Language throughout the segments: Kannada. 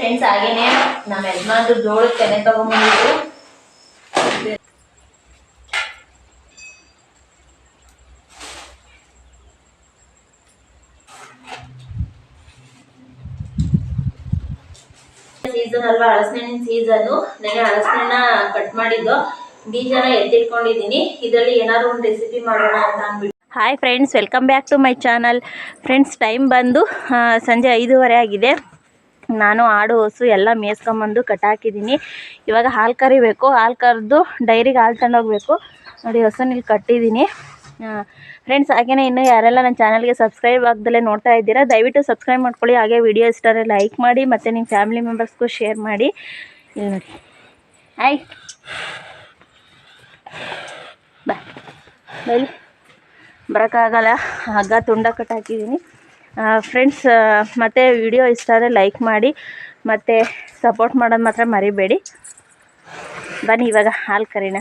ಫ್ರೆಂಡ್ಸ್ ಹಾಗೇನೆ ನಮ್ಮ ಯಜಮಾನ್ರು ಜೋಳದ ತೆನೆ ತಗೊಂಡ್ಬಿಟ್ಟು ಸೀಸನ್ ಅಲ್ವಾ? ಹಳಸಿನ ಸೀಸನ್ ನೆನೆ ಹಳಸಿನ ಕಟ್ ಮಾಡಿದ್ದು. ಬೀಜನ ಎತ್ತಿಟ್ಕೊಂಡಿದ್ದೀನಿ. ಇದರಲ್ಲಿ ಏನಾದ್ರು ಒಂದು ರೆಸಿಪಿ ಮಾಡೋಣ ಅಂತ ಅಂದ್ಬಿಟ್ಟು. Hi friends welcome back to my channel friends time ಬಂದು ಸಂಜೆ ಐದೂವರೆ ಆಗಿದೆ. ನಾನು ಆಡು ಹಸು ಎಲ್ಲ ಮೇಯ್ಸ್ಕೊಂಬಂದು ಕಟ್ಟಾಕಿದ್ದೀನಿ. ಇವಾಗ ಹಾಲು ಕರಿಬೇಕು ಹಾಲು ಕರೆದು ಡೈರಿಗೆ ಹಾಲು ತಗೊಂಡೋಗ್ಬೇಕು ನೋಡಿ ಹಸುನ ಇಲ್ಲಿ ಕಟ್ಟಿದ್ದೀನಿ. ಫ್ರೆಂಡ್ಸ್ ಹಾಗೆಯೇ ಇನ್ನೂ ಯಾರೆಲ್ಲ ನನ್ನ ಚಾನಲ್ಗೆ ಸಬ್ಸ್ಕ್ರೈಬ್ ಆಗ್ದಲೇ ನೋಡ್ತಾ ಇದ್ದೀರಾ, ದಯವಿಟ್ಟು ಸಬ್ಸ್ಕ್ರೈಬ್ ಮಾಡ್ಕೊಳ್ಳಿ. ಹಾಗೆ ವಿಡಿಯೋ ಇಷ್ಟರೆ ಲೈಕ್ ಮಾಡಿ, ಮತ್ತು ನಿಮ್ಮ ಫ್ಯಾಮಿಲಿ ಮೆಂಬರ್ಸ್ಗೂ ಶೇರ್ ಮಾಡಿ. ಇಲ್ಲಿ ನೋಡಿ. ಆಯ್ ಬಾಯ್ ಬೈಲಿ. ಬರೋಕ್ಕಾಗಲ್ಲ. ಹಗ್ಗ ತುಂಡ ಕಟ್ಟಾಕಿದ್ದೀನಿ. ಫ್ರೆಂಡ್ಸ್ ಮತ್ತು ವಿಡಿಯೋ ಇಷ್ಟ ಆದರೆ ಲೈಕ್ ಮಾಡಿ, ಮತ್ತು ಸಪೋರ್ಟ್ ಮಾಡೋದು ಮಾತ್ರ ಮರಿಬೇಡಿ. ಬನ್ನಿ ಇವಾಗ ಹಾಲು ಕರೀಣ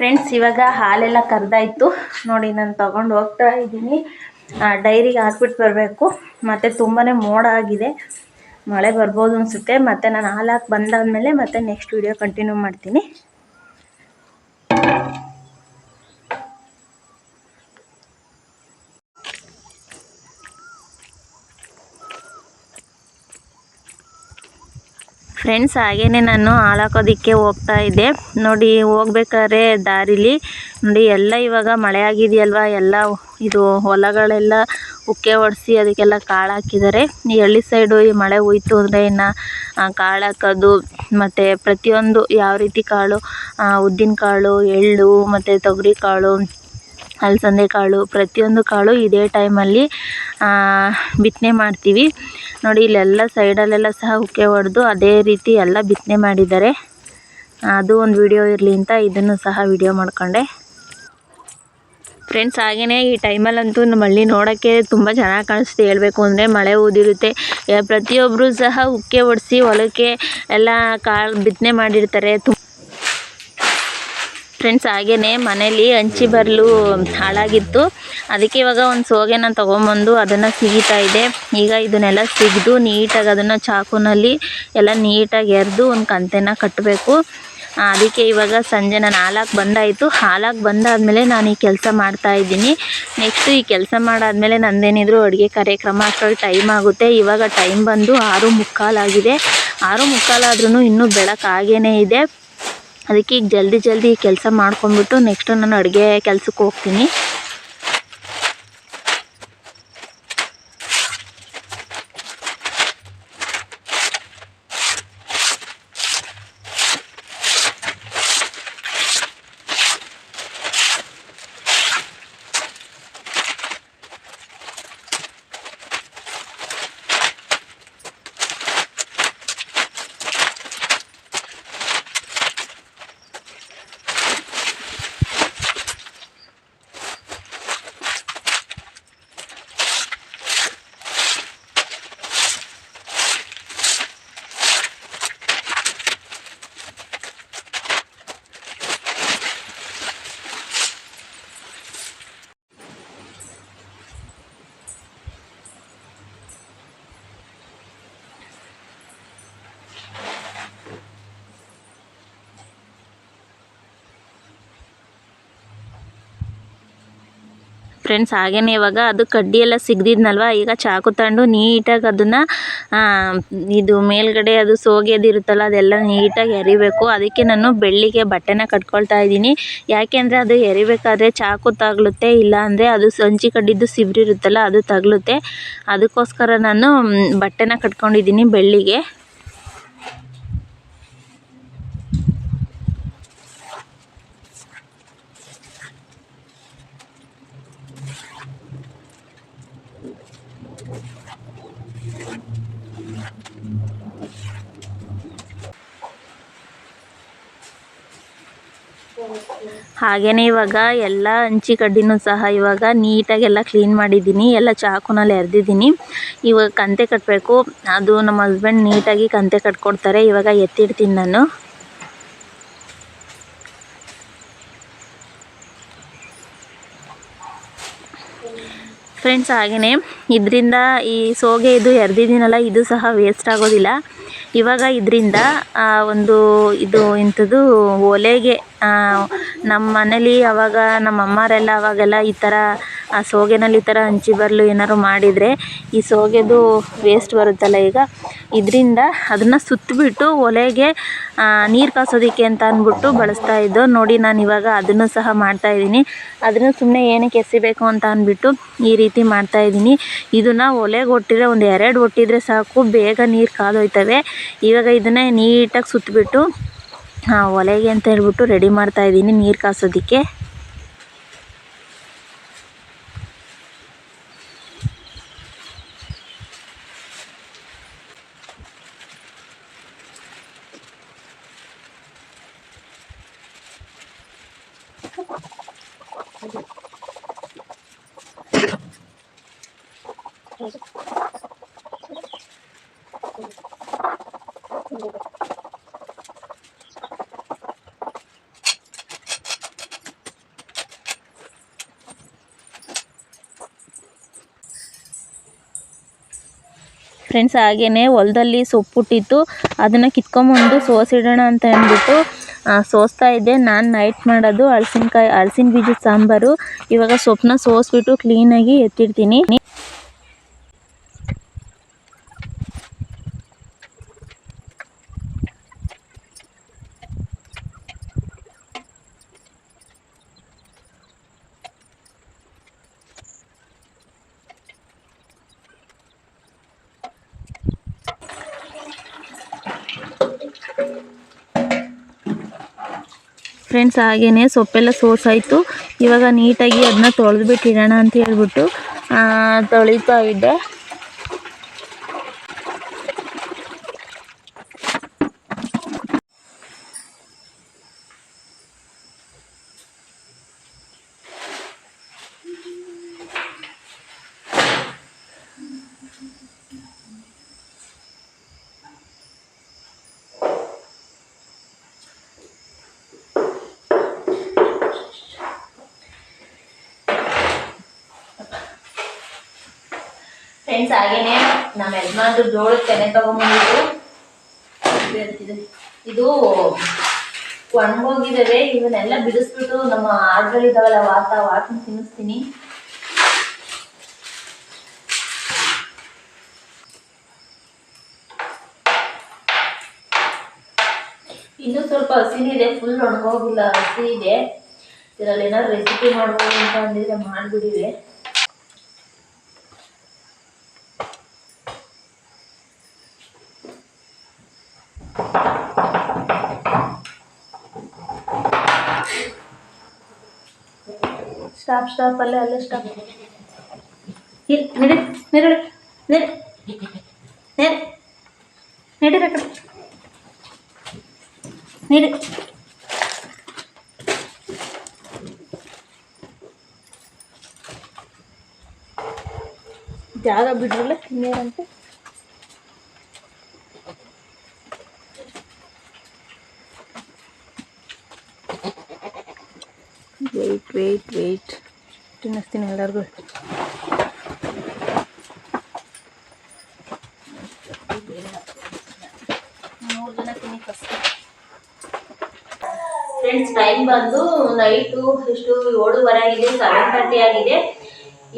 ಫ್ರೆಂಡ್ಸ್ ಇವಾಗ ಹಾಲೆಲ್ಲ ಕರೆದಾಯ್ತು. ನೋಡಿ, ನಾನು ತಗೊಂಡು ಹೋಗ್ತಾ ಇದ್ದೀನಿ. ಡೈರಿಗೆ ಹಾಕ್ಬಿಟ್ಟು ಬರಬೇಕು. ಮತ್ತು ತುಂಬಾ ಮೋಡ ಆಗಿದೆ. ಮಳೆ ಬರ್ಬೋದು ಅನಿಸುತ್ತೆ. ಮತ್ತು ನಾನು ಹಾಲು ಹಾಕಿ ಬಂದಾದಮೇಲೆ ಮತ್ತೆ ನೆಕ್ಸ್ಟ್ ವಿಡಿಯೋ ಕಂಟಿನ್ಯೂ ಮಾಡ್ತೀನಿ. ಫ್ರೆಂಡ್ಸ್ ಹಾಗೇನೆ ನಾನು ಹಾಳಾಕೋದಕ್ಕೆ ಹೋಗ್ತಾ ಇದ್ದೆ. ನೋಡಿ, ಹೋಗ್ಬೇಕಾದ್ರೆ ದಾರಿಲಿ. ನೋಡಿ, ಎಲ್ಲ ಇವಾಗ ಮಳೆ ಆಗಿದೆಯಲ್ವಾ? ಎಲ್ಲ ಇದು ಹೊಲಗಳೆಲ್ಲ ಉಕ್ಕೆ ಹೊಡೆಸಿ ಅದಕ್ಕೆಲ್ಲ ಕಾಳು ಹಾಕಿದ್ದಾರೆ. ಈ ಹಳ್ಳಿ ಸೈಡು ಈ ಮಳೆ ಹೋಯ್ತು ಅಂದರೆ ಇನ್ನು ಕಾಳು ಹಾಕೋದು, ಮತ್ತು ಪ್ರತಿಯೊಂದು ಯಾವ ರೀತಿ ಕಾಳು ಉದ್ದಿನ ಕಾಳು ಎಳ್ಳು, ಮತ್ತು ತೊಗರಿ ಕಾಳು ಅಲಸಂದೆ ಕಾಳು, ಪ್ರತಿಯೊಂದು ಕಾಳು ಇದೇ ಟೈಮಲ್ಲಿ ಬಿತ್ತನೆ ಮಾಡ್ತೀವಿ. ನೋಡಿ, ಇಲ್ಲೆಲ್ಲ ಸೈಡಲ್ಲೆಲ್ಲ ಸಹ ಉಕ್ಕೆ ಹೊಡೆದು ಅದೇ ರೀತಿ ಎಲ್ಲ ಬಿತ್ತನೆ ಮಾಡಿದ್ದಾರೆ. ಅದು ಒಂದು ವಿಡಿಯೋ ಇರಲಿ ಅಂತ ಇದನ್ನು ಸಹ ವಿಡಿಯೋ ಮಾಡ್ಕೊಂಡೆ. ಫ್ರೆಂಡ್ಸ್ ಹಾಗೆಯೇ ಈ ಟೈಮಲ್ಲಂತೂ ನಮ್ಮ ಹಳ್ಳಿ ನೋಡೋಕ್ಕೆ ತುಂಬ ಚೆನ್ನಾಗಿ ಕಾಣಿಸ್ತು ಹೇಳಬೇಕು ಅಂದರೆ ಮಳೆ ಊದಿರುತ್ತೆ. ಪ್ರತಿಯೊಬ್ಬರು ಸಹ ಉಕ್ಕೆ ಹೊಡೆಸಿ ಹೊಲಕ್ಕೆ ಎಲ್ಲ ಕಾಳು ಬಿತ್ತನೆ ಮಾಡಿರ್ತಾರೆ. ಫ್ರೆಂಡ್ಸ್ ಹಾಗೇನೆ ಮನೇಲಿ ಹಂಚಿ ಬರಲು ಹಾಳಾಗಿತ್ತು. ಅದಕ್ಕೆ ಇವಾಗ ಒಂದು ಸೋಗೆನ ತೊಗೊಂಬಂದು ಅದನ್ನು ಸಿಗಿತಾ ಇದೆ. ಈಗ ಇದನ್ನೆಲ್ಲ ಸಿಗಿದು ನೀಟಾಗಿ ಅದನ್ನು ಚಾಕುನಲ್ಲಿ ಎಲ್ಲ ನೀಟಾಗಿ ಎರೆದು ಒಂದು ಕಂತೆನ ಕಟ್ಟಬೇಕು ಅದಕ್ಕೆ ಇವಾಗ ಸಂಜೆ ನಾನು ಹಾಲಾಗಿ ಬಂದಾಯಿತು. ಹಾಲಾಗಿ ಬಂದಾದಮೇಲೆ ನಾನು ಈ ಕೆಲಸ ಮಾಡ್ತಾ ಇದ್ದೀನಿ. ನೆಕ್ಸ್ಟು ಈ ಕೆಲಸ ಮಾಡಾದಮೇಲೆ ನಂದೇನಿದ್ರು ಅಡುಗೆ ಕಾರ್ಯಕ್ರಮ ಅಷ್ಟೊಳಗೆ ಟೈಮ್ ಆಗುತ್ತೆ. ಇವಾಗ ಟೈಮ್ ಬಂದು ಆರು ಮುಕ್ಕಾಲಾಗಿದೆ ಆರು ಮುಕ್ಕಾಲಾದ್ರೂ ಇನ್ನೂ ಬೆಳಕಾಗೇ ಇದೆ. ಅದಕ್ಕೆ ಈಗ ಜಲ್ದಿ ಜಲ್ದಿ ಕೆಲಸ ಮಾಡ್ಕೊಂಡ್ಬಿಟ್ಟು ನೆಕ್ಸ್ಟು ನಾನು ಅಡುಗೆ ಕೆಲ್ಸಕ್ಕೆ ಹೋಗ್ತೀನಿ. ಫ್ರೆಂಡ್ಸ್ ಹಾಗೇನೆ ಇವಾಗ ಅದು ಕಡ್ಡಿ ಎಲ್ಲ ಸಿಗ್ದಿದ್ನಲ್ವ? ಈಗ ಚಾಕು ತಗೊಂಡು ನೀಟಾಗಿ ಅದನ್ನು ಇದು ಮೇಲ್ಗಡೆ ಅದು ಸೋಗೆದಿರುತ್ತಲ್ಲ ಅದೆಲ್ಲ ನೀಟಾಗಿ ಎರಿಬೇಕು. ಅದಕ್ಕೆ ನಾನು ಬೆಳ್ಳಿಗೆ ಬಟ್ಟೆನ ಕಟ್ಕೊಳ್ತಾ ಇದ್ದೀನಿ. ಯಾಕೆಂದರೆ ಅದು ಎರಿಬೇಕಾದ್ರೆ ಚಾಕು ತಗಲುತ್ತೆ, ಇಲ್ಲ ಅಂದರೆ ಅದು ಸಂಚಿ ಕಡ್ಡಿದ್ದು ಸಿಬ್ರಿರುತ್ತಲ್ಲ ಅದು ತಗಲುತ್ತೆ. ಅದಕ್ಕೋಸ್ಕರ ನಾನು ಬಟ್ಟೆನ ಕಟ್ಕೊಂಡಿದ್ದೀನಿ ಬೆಳ್ಳಿಗೆ. ಹಾಗೆಯೇ ಇವಾಗ ಎಲ್ಲ ಹಂಚಿ ಕಡ್ಡಿನೂ ಸಹ ಇವಾಗ ನೀಟಾಗಿ ಎಲ್ಲ ಕ್ಲೀನ್ ಮಾಡಿದ್ದೀನಿ. ಎಲ್ಲ ಚಾಕುನಲ್ಲಿ ಎರೆದಿದ್ದೀನಿ. ಇವಾಗ ಕಂತೆ ಕಟ್ಟಬೇಕು ಅದು ನಮ್ಮ ಹಸ್ಬೆಂಡ್ ನೀಟಾಗಿ ಕಂತೆ ಕಟ್ಕೊಡ್ತಾರೆ. ಇವಾಗ ಎತ್ತಿಡ್ತೀನಿ ನಾನು. ಫ್ರೆಂಡ್ಸ್ ಹಾಗೆಯೇ ಇದರಿಂದ ಈ ಸೋಗೆ ಇದು ಎರೆದಿದ್ದೀನಲ್ಲ, ಇದು ಸಹ ವೇಸ್ಟ್ ಆಗೋದಿಲ್ಲ. ಇವಾಗ ಇದರಿಂದ ಒಂದು ಇದು ಎಂಥದ್ದು ಒಲೆಗೆ ನಮ್ಮ ಮನೇಲಿ ಅವಾಗ ನಮ್ಮ ಅಮ್ಮರೆಲ್ಲ ಅವಾಗೆಲ್ಲ ಈ ಥರ ಆ ಸೋಗೆನಲ್ಲಿ ಈ ಥರ ಹಂಚಿ ಬರಲು ಏನಾದ್ರು ಮಾಡಿದರೆ ಈ ಸೋಗೆದು ವೇಸ್ಟ್ ಬರುತ್ತಲ್ಲ ಈಗ. ಇದರಿಂದ ಅದನ್ನು ಸುತ್ತಿಬಿಟ್ಟು ಒಲೆಗೆ ನೀರು ಕಾಸೋದಕ್ಕೆ ಅಂತ ಅಂದ್ಬಿಟ್ಟು ಬಳಸ್ತಾ ಇದ್ದೋ ನೋಡಿ ನಾನು ಇವಾಗ ಅದನ್ನು ಸಹ ಮಾಡ್ತಾ ಇದ್ದೀನಿ. ಅದನ್ನು ಸುಮ್ಮನೆ ಏನಕ್ಕೆ ಎಸಿಬೇಕು ಅಂತ ಅಂದ್ಬಿಟ್ಟು ಈ ರೀತಿ ಮಾಡ್ತಾ ಇದ್ದೀನಿ. ಇದನ್ನು ಒಲೆಗೆ ಒಟ್ಟಿದ್ರೆ ಒಂದು ಎರಡು ಒಟ್ಟಿದ್ರೆ ಸಾಕು, ಬೇಗ ನೀರು ಕಾದೋಯ್ತವೆ. ಇವಾಗ ಇದನ್ನೇ ನೀಟಾಗಿ ಸುತ್ತಬಿಟ್ಟು ಒಲೆಗೆ ಅಂತ ಹೇಳ್ಬಿಟ್ಟು ರೆಡಿ ಮಾಡ್ತಾ ಇದ್ದೀನಿ ನೀರು ಕಾಸೋದಕ್ಕೆ. ಫ್ರೆಂಡ್ಸ್ ಹಾಗೆಯೇ ಹೊಲದಲ್ಲಿ ಸೊಪ್ಪುಟ್ಟಿತ್ತು ಅದನ್ನು ಕಿತ್ಕೊಂಬಂದು ಸೋಸಿಡೋಣ ಅಂತ ಅಂದ್ಬಿಟ್ಟು ಸೋಸ್ತಾ ಇದ್ದೆ. ನಾನು ನೈಟ್ ಮಾಡೋದು ಹಳಸಿನ್ಕಾಯಿ ಹಳಸಿನ ಬೀಜದ ಸಾಂಬಾರು. ಇವಾಗ ಸೊಪ್ಪನ್ನ ಸೋಸ್ಬಿಟ್ಟು ಕ್ಲೀನಾಗಿ ಎತ್ತಿಡ್ತೀನಿ. ಫ್ರೆಂಡ್ಸ್ ಹಾಗೆಯೇ ಸೊಪ್ಪೆಲ್ಲ ಸೋಸಾಯಿತು. ಇವಾಗ ನೀಟಾಗಿ ಅದನ್ನ ತೊಳೆದು ಬಿಟ್ಟಿರೋಣ ಅಂತ ಹೇಳ್ಬಿಟ್ಟು ತೊಳಿತಾ ಇದ್ದೆ. ಫ್ರೆಂಡ್ಸ್ ಹಾಗೇನೆ ನಮ್ಮ ಯಜಮಾನ್ರು ಜೋಳದ ತೆನೆ ತಗೊಂಬಂದಿದ್ದು ಇದು ಒಣಗೋಗಿದ್ದಾವೆ ಇವನ್ನೆಲ್ಲ ಬಿಡಿಸ್ಬಿಟ್ಟು ನಮ್ಮ ಆಡ್ಗಳಿದ್ದಾವಲ್ಲ ವಾತ, ವಾತನ ತಿನ್ನಿಸ್ತೀನಿ. ಇನ್ನೂ ಸ್ವಲ್ಪ ಹಸಿನಿದೆ ಫುಲ್ ಒಣಗೋಗಿಲ್ಲ, ಹಸಿ ಇದೆ. ಇದರಲ್ಲಿ ಏನಾದ್ರು ರೆಸಿಪಿ ಮಾಡ್ಬೋದು ಅಂತ ಅಂದಿದ್ರೆ ಮಾಡಿಬಿಡಿವೆ. ಸ್ಟಾಪ್ ಸ್ಟಾಪ್ ಅಲ್ಲೇ ಅಲ್ಲೇ ಸ್ಟಾಪ್ ಇಲ್ಲಿ ನಡಿ ನಡಿ ನಡಿ ನಡಿ ನಡೀರಿ ಕಡೆ ನಡಿ ಜಾಗ ಬಿಡ್ರಲ್ಲ ಇನ್ನೇನಂತೆ ವೆಯ್ಟ್ ವೆಯ್ಟ್ ತಿನ್ನಿಸ್ತೀನಿ ಎಲ್ಲರಿಗೂ ಫ್ರೆಂಡ್ಸ್ ಟೈಮ್ ಬಂದು ನೈಟು ಎಷ್ಟು ಏಳುವರೆ ಆಗಿದೆ ಸೆವೆನ್ ತರ್ಟಿ ಆಗಿದೆ.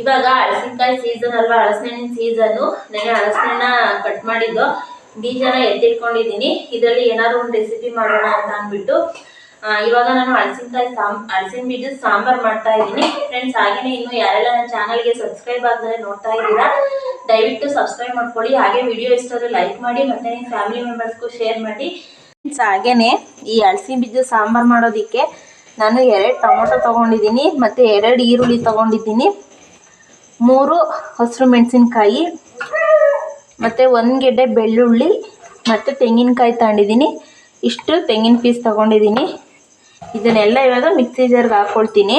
ಇವಾಗ ಹಳಸಿನಕಾಯಿ ಸೀಸನ್ ಅಲ್ವಾ ಹಳಸಿನ ಸೀಸನ್ನು ನನಗೆ ಹಳಸಿನ ಕಟ್ ಮಾಡಿದ್ದು. ಬೀಜನ ಎತ್ತಿಟ್ಕೊಂಡಿದ್ದೀನಿ. ಇದರಲ್ಲಿ ಏನಾದ್ರು ಒಂದು ರೆಸಿಪಿ ಮಾಡೋಣ ಅಂತ ಅಂದ್ಬಿಟ್ಟು. ಇವಾಗ ನಾನು ಹಳಸಿನಕಾಯಿ ಸಾಂಬ್ ಹಳಸಿನ ಬೀಜದ ಸಾಂಬಾರ್ ಮಾಡ್ತಾ ಇದ್ದೀನಿ. ಫ್ರೆಂಡ್ಸ್ ಹಾಗೇನೆ ಇನ್ನು ಯಾರೆಲ್ಲ ನನ್ನ ಚಾನಲ್ಗೆ ಸಬ್ಸ್ಕ್ರೈಬ್ ಆಗದೆ ನೋಡ್ತಾ ಇದ್ದೀರಾ, ದಯವಿಟ್ಟು ಸಬ್ಸ್ಕ್ರೈಬ್ ಮಾಡ್ಕೊಳ್ಳಿ. ಹಾಗೆ ವಿಡಿಯೋ ಇಷ್ಟ ಆದರೆ ಲೈಕ್ ಮಾಡಿ, ಮತ್ತೆ ನಿಮ್ಮ ಫ್ಯಾಮಿಲಿ ಮೆಂಬರ್ಸ್ಗೂ ಶೇರ್ ಮಾಡಿ. ಫ್ರೆಂಡ್ಸ್ ಹಾಗೇನೆ ಈ ಹಳಸಿನ ಬೀಜದ ಸಾಂಬಾರ್ ಮಾಡೋದಕ್ಕೆ ನಾನು ಎರಡು ಟೊಮೊಟೊ ತೊಗೊಂಡಿದ್ದೀನಿ, ಮತ್ತು ಎರಡು ಈರುಳ್ಳಿ ತೊಗೊಂಡಿದ್ದೀನಿ. ಮೂರು ಹಸಿರು ಮೆಣಸಿನ್ಕಾಯಿ, ಮತ್ತು ಒಂದು ಗೆಡ್ಡೆ ಬೆಳ್ಳುಳ್ಳಿ, ಮತ್ತು ತೆಂಗಿನಕಾಯಿ ತಗೊಂಡಿದ್ದೀನಿ. ಇಷ್ಟು ತೆಂಗಿನ ಪೀಸ್ ತೊಗೊಂಡಿದ್ದೀನಿ. ಇದನ್ನೆಲ್ಲ ಇವಾಗ ಮಿಕ್ಸಿ ಜಾರ್ಗೆ ಹಾಕ್ಕೊಳ್ತೀನಿ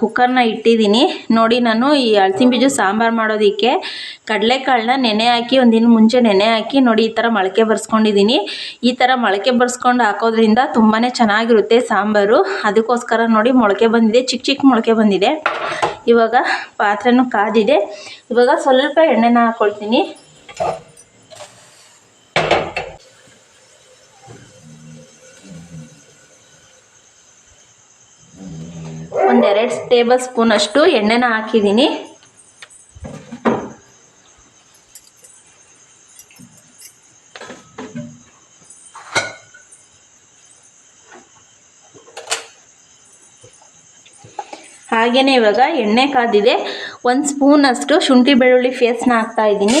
ಕುಕ್ಕರ್ನ ಇಟ್ಟಿದ್ದೀನಿ. ನೋಡಿ ನಾನು ಈ ಅಳಸಿನ ಬೀಜ ಸಾಂಬಾರು ಮಾಡೋದಕ್ಕೆ. ಕಡಲೆಕಾಳನ್ನ ನೆನೆ ಹಾಕಿ, ಒಂದಿನ ಮುಂಚೆ ನೆನೆ ಹಾಕಿ, ನೋಡಿ ಈ ಥರ ಮೊಳಕೆ ಬರ್ಸ್ಕೊಂಡಿದ್ದೀನಿ. ಈ ಥರ ಮೊಳಕೆ ಬರ್ಸ್ಕೊಂಡು ಹಾಕೋದ್ರಿಂದ ತುಂಬಾ ಚೆನ್ನಾಗಿರುತ್ತೆ ಸಾಂಬಾರು. ಅದಕ್ಕೋಸ್ಕರ ನೋಡಿ ಮೊಳಕೆ ಬಂದಿದೆ ಚಿಕ್ಕ ಚಿಕ್ಕ ಮೊಳಕೆ ಬಂದಿದೆ. ಇವಾಗ ಪಾತ್ರೆನೂ ಕಾದಿದೆ. ಇವಾಗ ಸ್ವಲ್ಪ ಎಣ್ಣೆನ ಹಾಕ್ಕೊಳ್ತೀನಿ ಒಂದೆರಡು ಟೇಬಲ್ ಸ್ಪೂನ್ ಅಷ್ಟು ಎಣ್ಣೆನ ಹಾಕಿದ್ದೀನಿ. ಹಾಗೆಯೇ ಇವಾಗ ಎಣ್ಣೆ ಕಾದಿದೆ. ಒಂದು ಸ್ಪೂನಷ್ಟು ಶುಂಠಿ ಬೆಳ್ಳುಳ್ಳಿ ಫೇಸ್ನ ಹಾಕ್ತಾ ಇದ್ದೀನಿ.